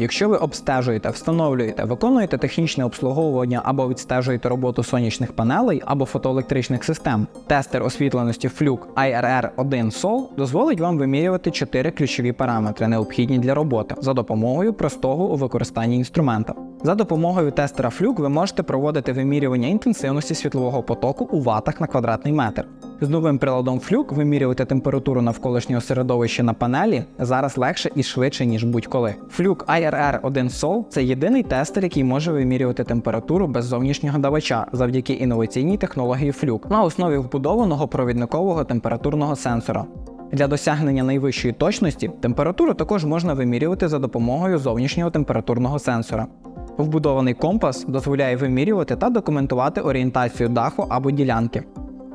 Якщо ви обстежуєте, встановлюєте, виконуєте технічне обслуговування або відстежуєте роботу сонячних панелей або фотоелектричних систем, тестер освітленості Fluke IRR1 Sol дозволить вам вимірювати чотири ключові параметри, необхідні для роботи, за допомогою простого у використанні інструмента. За допомогою тестера Fluke ви можете проводити вимірювання інтенсивності світлового потоку у ватах на квадратний метр. З новим приладом Fluke вимірювати температуру навколишнього середовища на панелі зараз легше і швидше, ніж будь-коли. Fluke IRR1 Sol – це єдиний тестер, який може вимірювати температуру без зовнішнього давача завдяки інноваційній технології Fluke на основі вбудованого провідникового температурного сенсора. Для досягнення найвищої точності температуру також можна вимірювати за допомогою зовнішнього температурного сенсора. Вбудований компас дозволяє вимірювати та документувати орієнтацію даху або ділянки.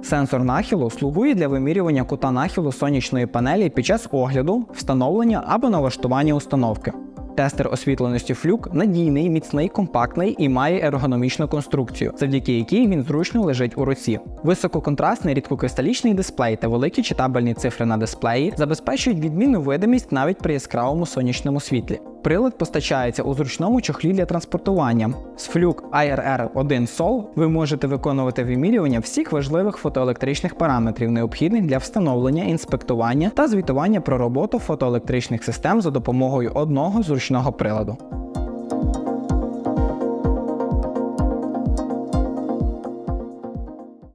Сенсор нахилу слугує для вимірювання кута нахилу сонячної панелі під час огляду, встановлення або налаштування установки. Тестер освітленості Fluke надійний, міцний, компактний і має ергономічну конструкцію, завдяки якій він зручно лежить у руці. Висококонтрастний рідкокристалічний дисплей та великі читабельні цифри на дисплеї забезпечують відмінну видимість навіть при яскравому сонячному світлі. Прилад постачається у зручному чохлі для транспортування. З Fluke IRR1 Sol ви можете виконувати вимірювання всіх важливих фотоелектричних параметрів, необхідних для встановлення, інспектування та звітування про роботу фотоелектричних систем за допомогою одного зручного приладу.